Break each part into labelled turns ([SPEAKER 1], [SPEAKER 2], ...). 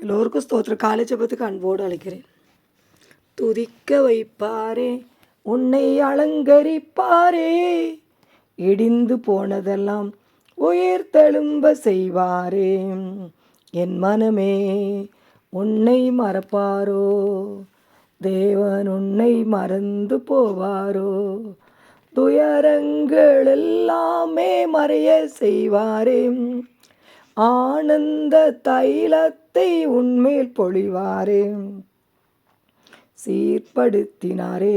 [SPEAKER 1] எல்லோருக்கும் ஸ்தோத்திர காலை ஜபத்துக்கு அன்போடு அழைக்கிறேன். துதிக்க வைப்பாரே உன்னை அலங்கரிப்பாரே. இடிந்து போனதெல்லாம் உயிர் தழும்ப செய்வாரே. என் மனமே உன்னை மறப்பாரோ? தேவன் உன்னை மறந்து போவாரோ? துயரங்கள் எல்லாமே மறைய செய்வாரே. ஆனந்த முகத்தை உன்மேல் பொழிவாரே. சீர்படுத்தினாரே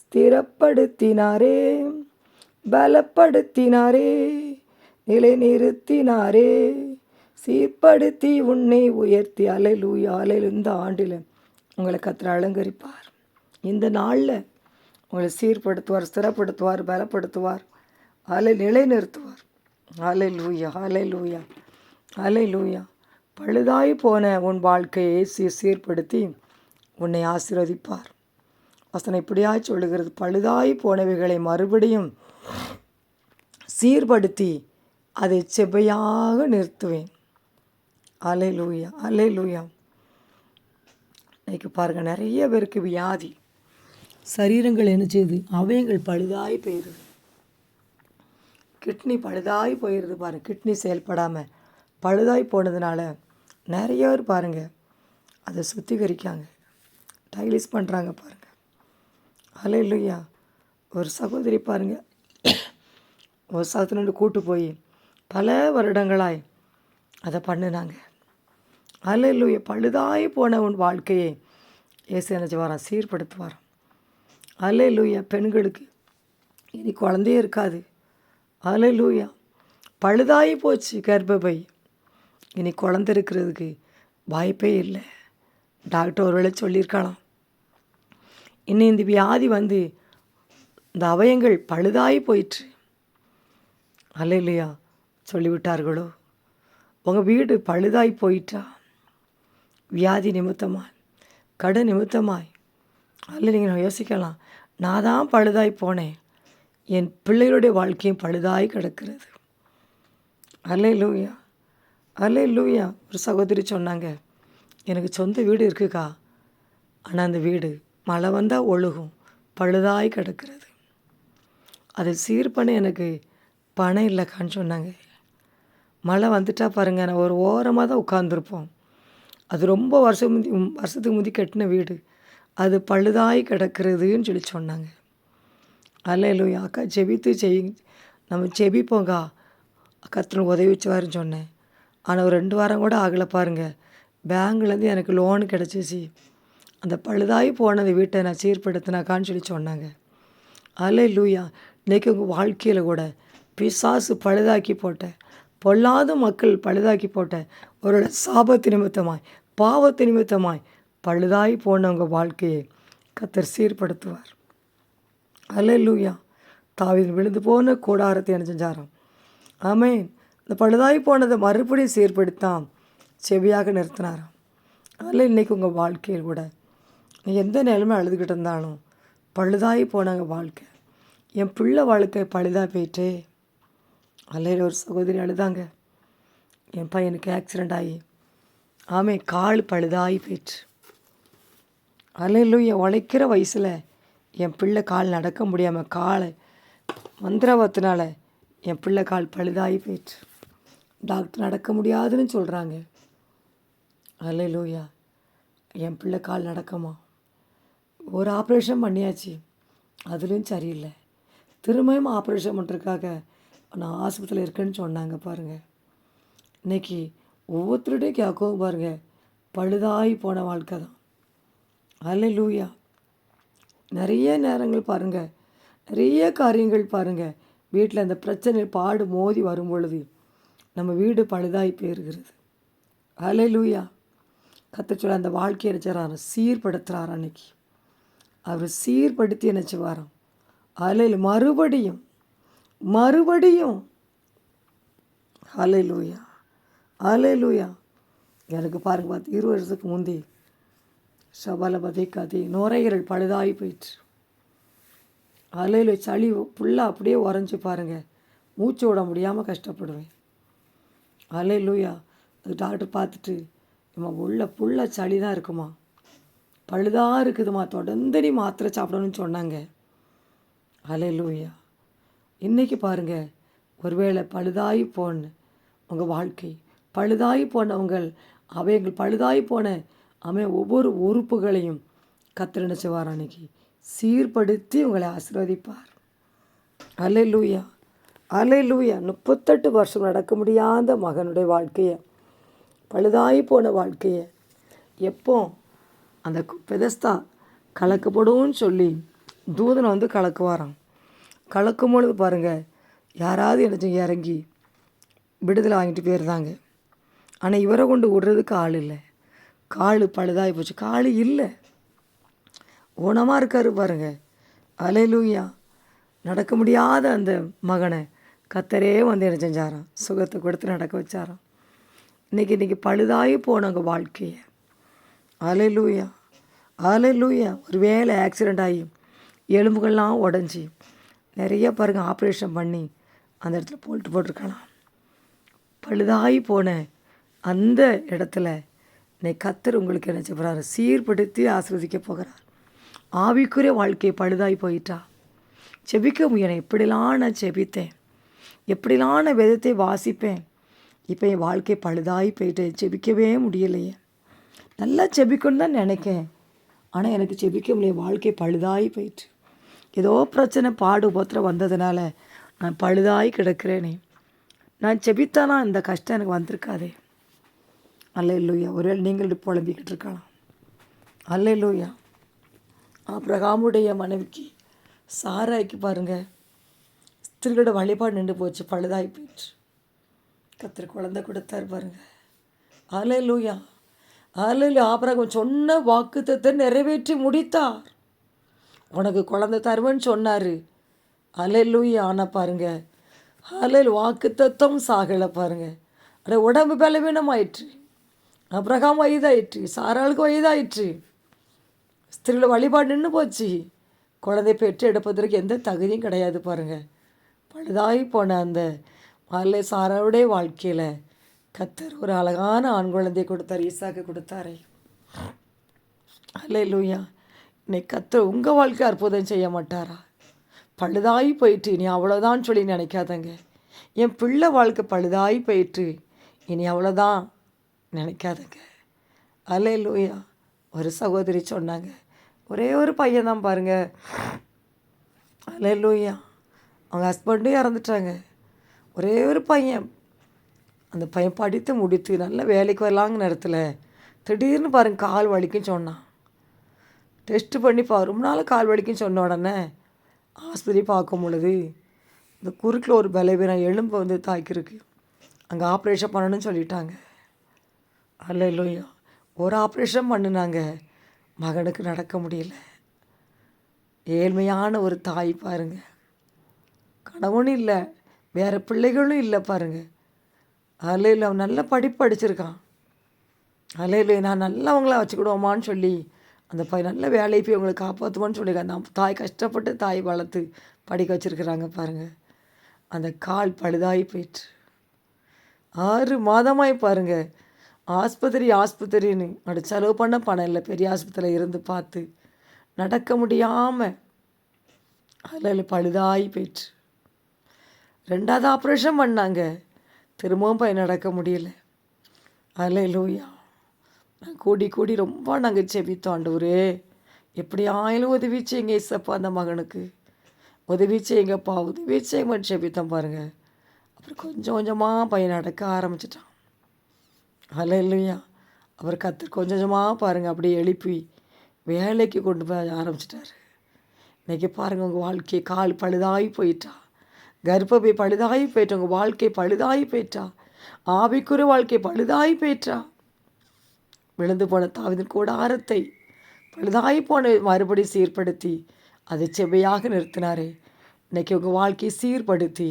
[SPEAKER 1] ஸ்திரப்படுத்தினாரே பலப்படுத்தினாரே நிலைநிறுத்தினாரே. சீர்படுத்தி உன்னை உயர்த்தி அலைலூயா அலையில் இந்த ஆண்டில் உங்களை கத்திர அலங்கரிப்பார். இந்த நாளில் உங்களை சீர்படுத்துவார் ஸ்திரப்படுத்துவார் பலப்படுத்துவார் அலை நிலைநிறுத்துவார். அலை லூயா அலை லூயா அலை லூயா பழுதாய் போன உன் வாழ்க்கையை சீர் சீர்படுத்தி உன்னை ஆசீர்வதிப்பார். வசனம் இப்படியாய் சொல்லுகிறது பழுதாய் போனவைகளை மறுபடியும் சீர்படுத்தி அதை செவ்வையாக நிறுத்துவேன். அலை லூயா அலை லூயா இன்னைக்கு பாருங்கள் நிறைய பேருக்கு வியாதி சரீரங்கள் என்ன செய்யுது? அவயங்கள் பழுதாய் போயிடுது. கிட்னி பழுதாய் போயிடுது பாருங்கள் கிட்னி செயல்படாமல் பழுதாய் போனதுனால நிறைய பேர் பாருங்கள் அதை சுத்திகரிக்காங்க. டைலிஸ் பண்ணுறாங்க பாருங்கள் அலை இல்லையா ஒரு சகோதரி பாருங்கள் ஒரு சகத்தினோடு கூட்டு போய் பல வருடங்களாய் அதை பண்ணினாங்க. அலை இல்லையா பழுதாய் போன உன் வாழ்க்கையை ஏசு நினச்சி வரான் சீர்படுத்துவாரான் அலை லூயா பெண்களுக்கு இனி குழந்தையே இருக்காது. அலை லூயா பழுதாகி போச்சு கர்ப்பப்பை. இனி குழந்தை இருக்கிறதுக்கு வாய்ப்பே இல்லை. டாக்டர் ஒருவேளை சொல்லியிருக்கலாம் இன்னும் இந்த வியாதி வந்து இந்த அவயங்கள் பழுதாகி போயிற்று. அல்ல இல்லையா சொல்லிவிட்டார்களோ. உங்கள் வீடு பழுதாய் போயிட்டா வியாதி நிமித்தமாய் கடை நிமித்தமாய். அதில் நீங்கள் யோசிக்கலாம். நான் தான் பழுதாய் போனேன். என் பிள்ளைகளுடைய வாழ்க்கையும் பழுதாய் கிடக்கிறது. அல்ல இல்லையா அல்லே லூயா ஒரு சகோதரி சொன்னாங்க எனக்கு சொந்த வீடு இருக்குக்கா. ஆனால் அந்த வீடு மழை வந்தால் ஒழுகும் பழுதாய் கிடக்கிறது. அதை சீர் பண்ண எனக்கு பணம் இல்லைக்கான்னு சொன்னாங்க. மழை வந்துட்டா பாருங்கள் நான் ஒரு ஓரமாக தான் உட்காந்துருப்போம் அது ரொம்ப வருஷம் முந்தி வருஷத்துக்கு முந்தி கட்டின வீடு. அது பழுதாய் கிடக்கிறதுன்னு சொல்லி சொன்னாங்க. அல்ல இல்லையா அக்கா ஜெபித்து செய் நம்ம செபிப்போங்க்கா கத்தனை உதவி வச்சுவாருன்னு சொன்னேன். ஆனால் ஒரு ரெண்டு வாரம் கூட ஆகலை பாருங்கள் பேங்க்லேருந்து எனக்கு லோனு கிடச்சிச்சு. அந்த பழுதாய் போனது வீட்டை நான் சீர்படுத்தினாக்கான்னு சொல்லி சொன்னாங்க. அல்ல லூயா இன்றைக்கி உங்கள் வாழ்க்கையில் கூட பிசாசு பழுதாக்கி போட்டேன் பொல்லாத மக்கள் பழுதாக்கி போட்ட ஒரு சாபத்து நிமித்தமாய் பாவத்து நிமித்தமாய் பழுதாய் போனவங்க வாழ்க்கையை கத்தர் சீர்படுத்துவார். அல்லூயா தாவின் விழுந்து போன கூடாரத்தை என்ன செஞ்சாராம் ஆமேன் இந்த பழுதாய் போனதை மறுபடியும் சீர்படுத்தாம். செவியாக நிறுத்தினாராம். அதில் இன்றைக்கி உங்கள் வாழ்க்கையில் கூட நீ எந்த நிலைமை அழுதுகிட்டு இருந்தாலும் பழுதாகி போனாங்க வாழ்க்கை. என் பிள்ளை வாழ்க்கை பழுதாக போயிட்டே அல்லையில் ஒரு சகோதரி அழுதாங்க. என் பையனுக்கு ஆக்சிடெண்ட் ஆகி. ஆமே கால் பழுதாகி போயிட்டு. அல்லையிலும் என் உழைக்கிற வயசில் என் பிள்ளை கால் நடக்க முடியாமல் காலை மந்திரவத்தினால என் பிள்ளை கால் பழுதாகி போயிட்டு. டாக்டர் நடக்க முடியாதுன்னு சொல்கிறாங்க அல்லையிலூயா என் பிள்ளை கால் நடக்குமா? ஒரு ஆப்ரேஷன் பண்ணியாச்சு. அதுலேயும் சரியில்லை. திரும்பியும் ஆப்ரேஷன் பண்ணுறதுக்காக நான் ஆஸ்பத்திரியில் இருக்கேன்னு சொன்னாங்க பாருங்கள் இன்றைக்கி ஒவ்வொருத்தருடையும் கேட்கவும் பாருங்கள் பழுதாகி போன வாழ்க்கை தான். அல்ல லூயா நிறைய நேரங்கள் பாருங்கள் நிறைய காரியங்கள் பாருங்கள் வீட்டில் அந்த பிரச்சனை பாடு மோதி வரும் பொழுது நம்ம வீடு பழுதாகி போயிருக்கிறது. அலை லூயா கத்தச்சொல்ல அந்த வாழ்க்கையை நினச்சாராம் சீர்படுத்துகிறார் அன்னைக்கு. அவர் சீர்படுத்தி நினச்சி வரோம் அலையில் மறுபடியும் மறுபடியும். அலை லூயா அலை லூயா எனக்கு பாருங்க பார்த்து இரு வருஷத்துக்கு முந்தி சபால பதைக்காதே நுரையீரல் பழுதாகி போயிட்டு அலையில் சளி ஃபுல்லாக அப்படியே உறைஞ்சி பாருங்கள் மூச்சு விட முடியாமல் கஷ்டப்படுவேன். அலை லூயா அது டாக்டர் பார்த்துட்டு நம்ம உள்ள புள்ள சளி தான் இருக்குமா? பழுதாக இருக்குதுமா? தொடர்ந்து நீ மாத்திரை சாப்பிடணும்னு சொன்னாங்க. லூயா இன்றைக்கி பாருங்கள் ஒருவேளை பழுதாகி போன உங்கள் வாழ்க்கை பழுதாகி போனவங்கள் அவைகள் பழுதாகி போன அவை ஒவ்வொரு உறுப்புகளையும் கத்திர நினச்சவார் அன்னைக்கு? சீர்படுத்தி உங்களை ஆசீர்வதிப்பார். அலையிலூயா. லூயா முப்பத்தெட்டு வருஷம் நடக்க முடியாத மகனுடைய வாழ்க்கையை. பழுதாகி போன வாழ்க்கையை. எப்போ? அந்த பெதஸ்தா கலக்கப்படும்னு சொல்லி தூதனை வந்து கலக்குவாராம். கலக்கும் பொழுது பாருங்கள் யாராவது என்ன இறங்கி விடுதலை வாங்கிட்டு போயிருந்தாங்க ஆனால் இவரை கொண்டு விடுறதுக்கு ஆள் இல்லை. கால் பழுதாகி போச்சு. கால் இல்லை. ஊனமாக இருக்கார் பாருங்கள் அலையிலூயா. நடக்க முடியாத அந்த மகனை கத்தரே வந்து என்ன செஞ்சாராம்? சுகத்தை கொடுத்து நடக்க வச்சாராம். இன்றைக்கி இன்றைக்கி பழுதாகி போனவங்க வாழ்க்கையை. அலையிலூயா. லூயா ஒரு வேலை ஆக்சிடெண்ட் ஆகி எலும்புகள்லாம் உடஞ்சி நிறைய பாருங்கள் ஆப்ரேஷன் பண்ணி அந்த இடத்துல போல்ட்டு போட்டிருக்கலாம். பழுதாகி போன அந்த இடத்துல இன்னைக்கு கத்தர் உங்களுக்கு என்ன செய்கிறாரு சீர்படுத்தி ஆஸ்வதிக்க போகிறார். ஆவிக்குரிய வாழ்க்கையை பழுதாகி போயிட்டா. செபிக்க முடியணும் எப்படிலாம் நான் செபித்தேன் எப்படிலாம் நான் விதத்தை வாசிப்பேன்? இப்போ என் வாழ்க்கை பழுதாகி போயிட்டு செபிக்கவே முடியலையே. நல்லா செபிக்கணும்னு தான் நினைக்கேன். ஆனால் எனக்கு செபிக்க முடியல. வாழ்க்கை பழுதாகி போயிட்டு. ஏதோ பிரச்சனை பாடு உபத்திரம் வந்ததுனால நான் பழுதாகி கிடக்கிறேனே. நான் செபித்தானா இந்த கஷ்டம் எனக்கு வந்திருக்காதே. அல்ல இல்லையா ஒருவேளை நீங்கள் புலம்பிக்கிட்டு இருக்கலாம். அல்ல இல்லையா அப்ரஹாமுடைய மனைவிக்கு சாராய்க்கு பாருங்கள் திருவிட வழிபாடு நின்று போச்சு பழுதாகி போயிடுச்சு கத்திர குழந்தை கொடுத்தாரு பாருங்க. அலை லூயா அலை ஆபரகம் சொன்ன வாக்குத்தத்தை நிறைவேற்றி முடித்தார். உனக்கு குழந்தை தருவேன்னு சொன்னார். அலை லூயா ஆனால் பாருங்க. அலையில் வாக்கு தத்துவம் சாகலை பாருங்க. அட உடம்பு பலவீனம் ஆயிற்று அப்ரகாம் வயதாயிற்று. சாராளுக்கு வயதாயிற்று. ஸ்திரீல வழிபாடு நின்று போச்சு. குழந்தை பெற்று எடுப்பதற்கு எந்த தகுதியும் கிடையாது பாருங்கள் பழுதாகி போன அந்த மலை சாராவுடைய வாழ்க்கையில் கத்தர் ஒரு அழகான ஆண் குழந்தையை கொடுத்தார் ஈசாக்கு கொடுத்தாரே. அல்ல லூயா இன்னைக்கு கத்தர் உங்கள் வாழ்க்கை அற்புதம் செய்ய மாட்டாரா? பழுதாகி போயிட்டு இனி அவ்வளோதான் சொல்லி நினைக்காதங்க. என் பிள்ளை வாழ்க்கை பழுதாகி போயிட்டு இனி அவ்வளோதான் நினைக்காதங்க. அல்ல லூயா ஒரு சகோதரி சொன்னாங்க. ஒரே ஒரு பையன் தான் பாருங்கள் அல்ல லூயா அவங்க ஹஸ்பண்டும் இறந்துட்டாங்க. ஒரே ஒரு பையன். அந்த பையன் படித்து முடித்து நல்ல வேலைக்கு வரலாங்க நேரத்தில் திடீர்னு பாருங்கள் கால் வலிக்கும் சொன்னான். டெஸ்ட்டு பண்ணி பா ரொம்ப நாள் கால் வலிக்கும் சொன்ன உடனே ஆஸ்பத்திரி பார்க்கும் பொழுது இந்த குறுக்கில் ஒரு பலவீனம் எலும்பு வந்து தாக்கியிருக்கு. அங்கே ஆப்ரேஷன் பண்ணணும்னு சொல்லிட்டாங்க. அல்ல இல்லையா ஒரு ஆப்ரேஷன் பண்ணினாங்க. மகனுக்கு நடக்க முடியல. ஏழ்மையான ஒரு தாய் பாருங்கள் கணவனும் இல்லை. வேறு பிள்ளைகளும் இல்லை பாருங்கள் அலையில் அவன் நல்ல படிப்பு படிச்சிருக்கான் அலையில் நான் நல்லா அவங்கள வச்சுக்கிடுவோமான்னு சொல்லி அந்த பை நல்ல வேலையை போய் அவங்களை காப்பாற்றுவோன்னு சொல்லியிருக்காங்க அந்த தாய் கஷ்டப்பட்டு தாய் வளர்த்து படிக்க வச்சுருக்குறாங்க பாருங்கள் அந்த கால் பழுதாகி போயிட்டு ஆறு மாதமாய் பாருங்கள் ஆஸ்பத்திரி ஆஸ்பத்திரின்னு அப்படி செலவு பண்ண பணம் இல்லை. பெரிய ஆஸ்பத்திரியில் இருந்து பார்த்து நடக்க முடியாமல் அதில் பழுதாகி போயிட்டு ரெண்டாவது ஆப்ரேஷன் பண்ணாங்க. திரும்பவும் பையன் நடக்க முடியல. அதில் லூயா கூடி கூடி ரொம்ப நாங்கள் செபித்தோம் ஆண்டவரே. எப்படி ஆயிலும் உதவி செய்யுங்க இசப்பா அந்த மகனுக்கு. உதவி செய்யுங்கப்பா உதவி செய்யுங்க செபித்தோம் பாருங்கள் அப்புறம் கொஞ்சம் கொஞ்சமாக பையன் நடக்க ஆரம்பிச்சிட்டான். அதில் இல்லையா அவர் கத்து கொஞ்சம் கொஞ்சமாக பாருங்கள் அப்படியே எழுப்பி வேலைக்கு கொண்டு போய் ஆரம்பிச்சிட்டாரு. இன்றைக்கி பாருங்கள் உங்கள் வாழ்க்கை கால் பழுதாகி போயிட்டான் கர்ப்பப்பை பழுதாகி போயிட்டா உங்கள் வாழ்க்கை பழுதாகி போயிட்டா ஆவிக்குற வாழ்க்கை பழுதாகி போயிட்டா விழுந்து போன தாவிதன் கூடாரத்தை பழுதாகி போன மறுபடி சீர்படுத்தி அதை செவ்வையாக நிறுத்தினாரே. இன்றைக்கி உங்கள் வாழ்க்கையை சீர்படுத்தி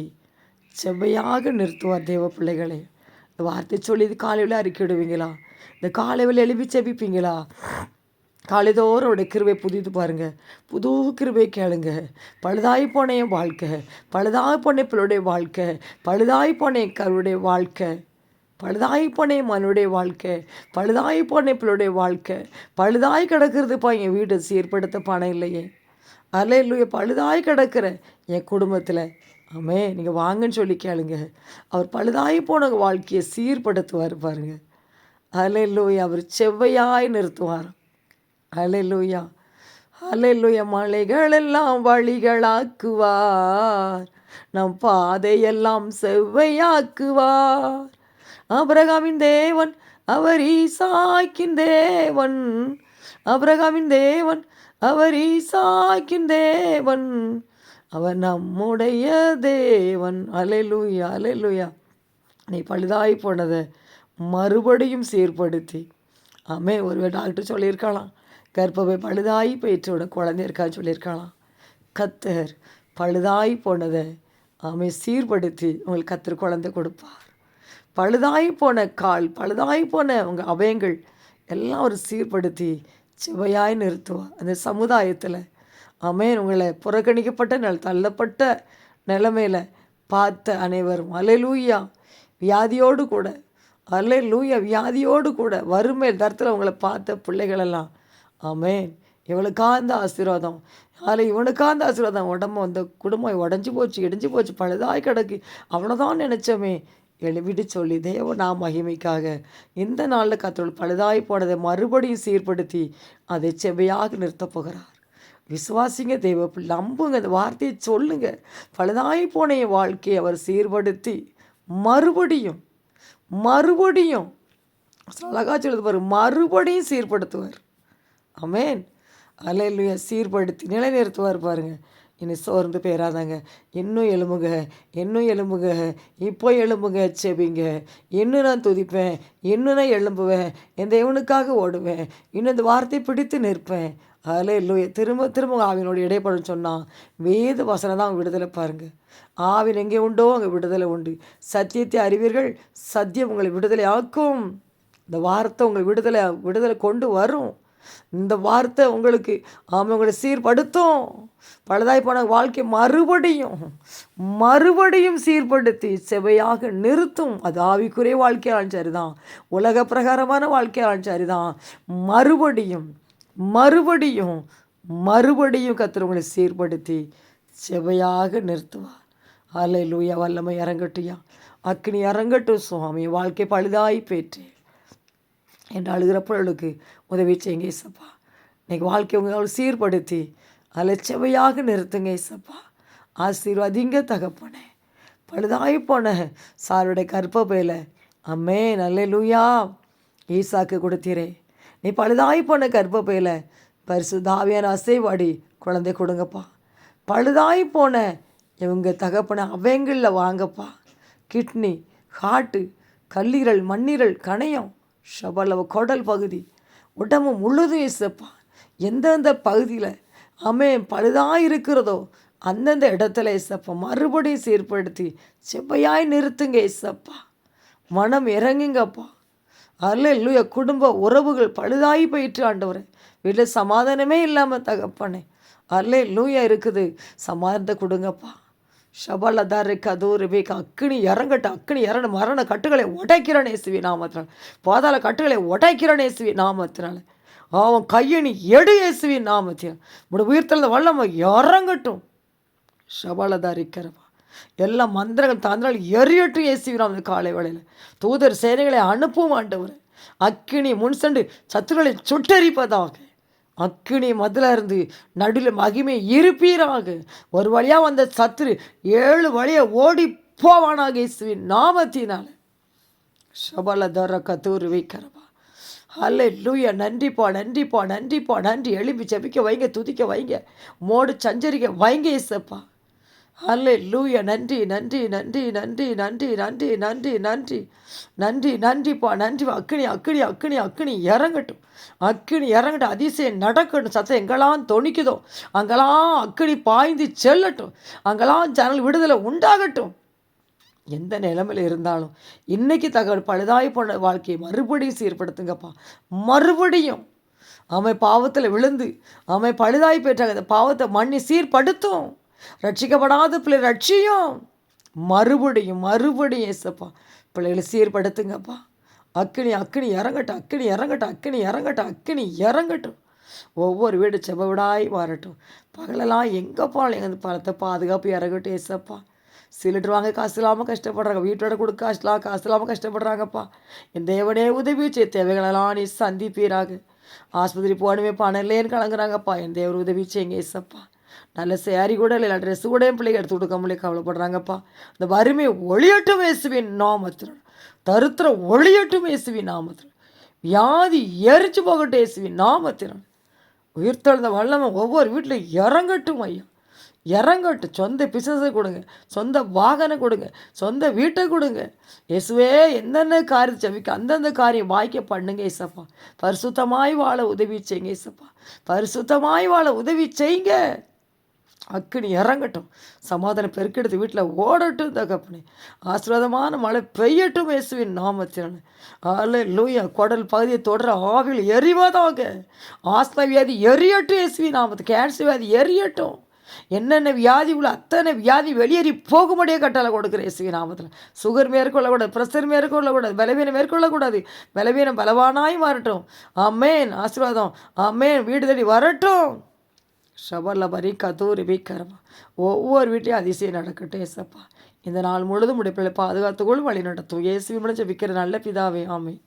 [SPEAKER 1] செவ்வையாக நிறுத்துவார் தேவ பிள்ளைகளே. இந்த வார்த்தை சொல்லி இது காலையில் அறிக்கிடுவீங்களா இந்த காலையில் எழுப்பி செபிப்பீங்களா? காலைதோறும் அவருடைய கிருவை புதிது பாருங்கள் புது கிருவை கேளுங்க. பழுதாய் போன என் வாழ்க்கை. பழுதாய் போன பிள்ளைடைய வாழ்க்கை. பழுதாய் போன என் கருடைய வாழ்க்கை. பழுதாய் போனே மனுடைய வாழ்க்கை. பழுதாய் போன பிள்ளைடைய வாழ்க்கை. பழுதாய் கிடக்கிறதுப்பா என் வீடு சீர்படுத்த பணம் இல்லையே. அலையிலுய பழுதாய் கிடக்கிற என் குடும்பத்தில். ஆமே நீங்கள் வாங்கன்னு சொல்லி கேளுங்க. அவர் பழுதாய் போன வாழ்க்கையை சீர்படுத்துவார் பாருங்க. அலையிலூயா அவர் செவ்வையாய் நிறுத்துவார் அலையிலூயா. அலையிலூயா மலைகள் எல்லாம் வழிகளாக்குவார். நம் பாதையெல்லாம் செவ்வையாக்குவார். அபிரகாமின் தேவன் அவர் ஈசாக்கின் தேவன். அபிரகாமின் தேவன் அவர் ஈசாக்கின் தேவன். அவர் நம்முடைய தேவன். அலைலுயா அலைலுயா நீ பழுதாய் போனதை மறுபடியும் சீர்படுத்தி. ஆமே ஒரு டாக்டர் சொல்லியிருக்கலாம். கர்ப்பவை பழுதாய் போயிற்றோட குழந்தை இருக்கான்னு சொல்லியிருக்கலாம் கத்தர் பழுதாய் போனதை அவன் சீர்படுத்தி உங்களுக்கு கத்தர் குழந்தை கொடுப்பார். பழுதாய் போன கால் பழுதாய் போன உங்கள் அவயங்கள் எல்லாம் ஒரு சீர்படுத்தி செவையாய் நிறுத்துவார். அந்த சமுதாயத்தில் ஆமேன் உங்களை புறக்கணிக்கப்பட்ட நில தள்ளப்பட்ட நிலைமையில் பார்த்த அனைவரும் அலையலூயா வியாதியோடு கூட அல்ல லூயா வியாதியோடு கூட வறுமை தரத்தில் அவங்கள பார்த்த பிள்ளைகளெல்லாம் ஆமேன். இவளுக்கா இந்த ஆசீர்வாதம். அதில் இவனுக்கா இந்த ஆசீர்வாதம். உடம்பு அந்த குடும்பம் உடஞ்சி போச்சு இடிஞ்சு போச்சு பழுதாய் கிடக்கு. அவ்வளோதான் நினச்சோமே. எழுவிட்டு சொல்லி தேவ நான் மகிமைக்காக. இந்த நாளில் கத்தோள் பழுதாய் போனதை மறுபடியும் சீர்படுத்தி அதை செவையாக நிறுத்தப் போகிறார். விசுவாசிங்க தெய்வ நம்புங்க அந்த வார்த்தையை சொல்லுங்க. பழுதாய் போன என் வாழ்க்கையை அவர் சீர்படுத்தி மறுபடியும் மறுபடியும் அழகாக சொல்லுது பாரு மறுபடியும் சீர்படுத்துவார். அமேன் அலையிலுய சீர்படுத்தி நிலைநிறுத்துவார் பாருங்க. இனி சோர்ந்து பேராதாங்க. இன்னும் எலும்புங்க இன்னும் எலும்புங்க இப்போ எலும்புங்க செபிங்க. இன்னும் நான் துதிப்பேன் இன்னும் நான் எழும்புவேன் இந்த இவனுக்காக ஓடுவேன் இன்னும் இந்த வார்த்தை பிடித்து நிற்பேன். அதில் இல்லையே திரும்ப திரும்ப ஆவினோட இடைப்படம் சொன்னால் வேத வசனம் தான் விடுதலை பாருங்கள் ஆவின் எங்கே உண்டோ அங்கே விடுதலை உண்டு. சத்தியத்தை அறிவீர்கள் சத்தியம் உங்களை விடுதலை ஆக்கும் இந்த வார்த்தை உங்களை விடுதலை விடுதலை கொண்டு வரும். இந்த வார்த்தை உங்களுக்கு ஆமாம் உங்களை சீர்படுத்தும். பழுதாய் போன வாழ்க்கை மறுபடியும் மறுபடியும் சீர்படுத்தி செவையாக நிறுத்தும். அது ஆவிக்குரிய வாழ்க்கையாலும் சரிதான். உலக பிரகாரமான வாழ்க்கையாலும் சரிதான். மறுபடியும் மறுபடியும் மறுபடியும் கத்துறவங்களை சீர்படுத்தி செவையாக நிறுத்துவார். அலை லூயா வல்லமை இறங்கட்டியா அக்னி இறங்கட்டும் சுவாமி. வாழ்க்கை பழுதாய் பேற்று என்று அழுகிறப்பொழுக்கு உதவி செய்யுங்க இசப்பா இன்றைக்கி வாழ்க்கை உங்களை சீர்படுத்தி அதில் செவையாக நிறுத்துங்க ஏசப்பா. ஆசீர்வாதிங்க தகப்பனே. பழுதாகி போன சாருடைய கற்பப்பையில் அம்மே நல்ல லூயா ஈசாக்கு கொடுத்தீரே. நீ பழுதாகி போன கற்பப்பையில் பரிசு தாவியான அசைவாடி குழந்தை கொடுங்கப்பா. பழுதாகி போன இவங்க தகப்பன அவங்களில் வாங்கப்பா. கிட்னி ஹார்ட்டு கல்லீரல் மண்ணீரல் கணையம் ஷபலவ குடல் பகுதி. உடம்பு முழுதும் இசப்பா. எந்தெந்த பகுதியில் அமே பழுதாக இருக்கிறதோ அந்தந்த இடத்துல இசப்பா. மறுபடியும் சீர்படுத்தி செவ்வையாய் நிறுத்துங்க இசப்பா. மனம் இறங்குங்கப்பா. அல்ல இல்லையா குடும்ப உறவுகள் பழுதாகி போயிட்டு ஆண்டவரே. வீட்டில் சமாதானமே இல்லாமல் தகப்பனே. அல்ல லூயா இருக்குது. சமாதானத்தை கொடுங்கப்பா. ஷபல தரு கதூர் அக்னி அக்கினி இறங்கட்டும் அக்கினி இறங்க மரண கட்டுகளை உடைக்கிறேன் இயேசுவி நாமத்தினால. பாதாள கட்டுகளை உடைக்கிறேன் இயேசுவி நாமத்தினால. அவன் கையணி எடு இயேசுவி நாமத்தினால். உடைய உயிர்த்தெழுந்த வல்லம இறங்கட்டும். கரவா. எல்லா மந்திரங்கள் தாந்திரால் எரியட்டும் இயேசுவிராம் இந்த காலை வேளையில். தூதர் சேனைகளை அனுப்பும் ஆண்டவர். அக்கினி முன்சண்டு சத்துருகளை சுட்டரிப்பதாக. அக்கினி மதில் இருந்து நடுவில் மகிமை இருப்பீராக. ஒரு வழியாக வந்த சத்துரு ஏழு வழியை ஓடி போவானாக இயேசுவின் நாமத்தினால். சபல தர கத்தூர் வைக்கிறவா அல்ல லூயா நன்றிப்பா நன்றிப்பா நன்றிப்பா. நன்றி. எழுப்பி ஜபிக்க வைங்க துதிக்க வைங்க. மோடு சஞ்சரிக்க வைங்க இசப்பா அல்ல லூயா நன்றி நன்றி நன்றி நன்றி நன்றி நன்றி நன்றி. நன்றி நன்றி நன்றிப்பா நன்றி அக்கினி அக்கினி அக்கினி அக்கினி இறங்கட்டும். அக்கினி இறங்கட்டும். அதிசயம் நடக்கட்டும். சத்தம் எங்கெல்லாம் தொணிக்குதோ அங்கெல்லாம் அக்கினி பாய்ந்து செல்லட்டும். அங்கெல்லாம் ஜனல் விடுதலை உண்டாகட்டும். எந்த நிலமையில் இருந்தாலும் இன்றைக்கி தகவல் பழுதாய் போன வாழ்க்கையை மறுபடியும் சீர்படுத்துங்கப்பா. மறுபடியும். அவன் பாவத்தில் விழுந்து அவன் பழுதாய் பெற்றாங்க அந்த பாவத்தை மண்ணி சீர்படுத்தும். ரட்சிக்கப்படாத பிள்ளை ரட்சியும். மறுபடியும் மறுபடியும் ஏசப்பா பிள்ளைகளை சீர்படுத்துங்கப்பா. அக்கினி அக்கினி இறங்கட்டும் அக்கினி இறங்கட்டும் அக்கினி இறங்கட்டும் அக்கினி இறங்கட்டும். ஒவ்வொரு வீடு செவ்வவிடாய் மாறட்டும். பகலெல்லாம் எங்கே போனாலும் எங்கள் பழத்தை பாதுகாப்பு இறங்கட்டும் ஏசப்பா. சிலிட்டு வாங்க காசு இல்லாமல் கஷ்டப்படுறாங்க. வீட்டோட கொடுக்க காசு காசு இல்லாமல் கஷ்டப்படுறாங்கப்பா. என் தேவனே உதவி செய்ய தேவைகளெல்லாம் நீ சந்திப்பீராக. ஆஸ்பத்திரி போகணுமே பணம் இல்லைன்னு கலங்குறாங்கப்பா. என் தேவர் உதவி செய்யுங்க ஏசப்பா. நல்ல சேரீ கூட இல்லை ட்ரெஸ்ஸு கூட என் பிள்ளைங்க எடுத்து கொடுக்க முடியல கவலைப்படுறாங்கப்பா. இந்த வறுமை ஒளியட்டும் இயேசுவின் நாமத்தில். தருத்திரம் ஒளியட்டும் இயேசுவின் நாமத்தில். வியாதி எரிச்சு போகட்டும் இயேசுவின் நாமத்தில். உயிர்த்தெழுந்த வல்லமை ஒவ்வொரு வீட்டில் இறங்கட்டும் ஐயா. இறங்கட்டும். சொந்த பிசினஸை கொடுங்க சொந்த வாகனம் கொடுங்க சொந்த வீட்டை கொடுங்க. இயேசுவே எந்தெந்த காரியத்தை செவிக்க அந்தந்த காரியம் வாய்க்க பண்ணுங்க இசப்பா பரிசுத்தமாய் வாழ உதவி செய்யுங்க இசப்பா பரிசுத்தமாய் வாழ உதவி செய்யுங்க. அக்கினி இறங்கட்டும். சமாதானம் பெருக்கெடுத்து வீட்டில் ஓடட்டும் தகப்பனே ஆசீர்வாதமான மழை பெய்யட்டும் இயேசுவின் நாமத்தினால. ஆல லூயா குடல் பகுதியை தொடர ஆவில் எரிவதாக. ஆஸ்மா வியாதி எரியட்டும் இயேசுவின் நாமத்து கேன்சர் வியாதி எரியட்டும். என்னென்ன வியாதி உள்ள அத்தனை வியாதி வெளியேறி போகும்படியே கட்டளை கொடுக்குற இயேசுவின் நாமத்தில். சுகர் மேற்கொள்ளக்கூடாது ப்ரெஷர் மேற்கொள்ளக்கூடாது பலவீனம் மேற்கொள்ளக்கூடாது. பலவீனம் பலவானாய் மாறட்டும். அம்மேன் ஆசீர்வாதம். அம்மேன் வீடு தேடி வரட்டும். ஷபர்லபரி கதூரி பீக்கரமா ஒவ்வொரு வீட்லையும் அதிசயம் நடக்கட்டும் ஏசப்பா. இந்த நாள் முழுதும் உடைய பிள்ளை வழி நடத்தும் ஏசி முடிஞ்ச விற்கிற நல்ல பிதாவே ஆமை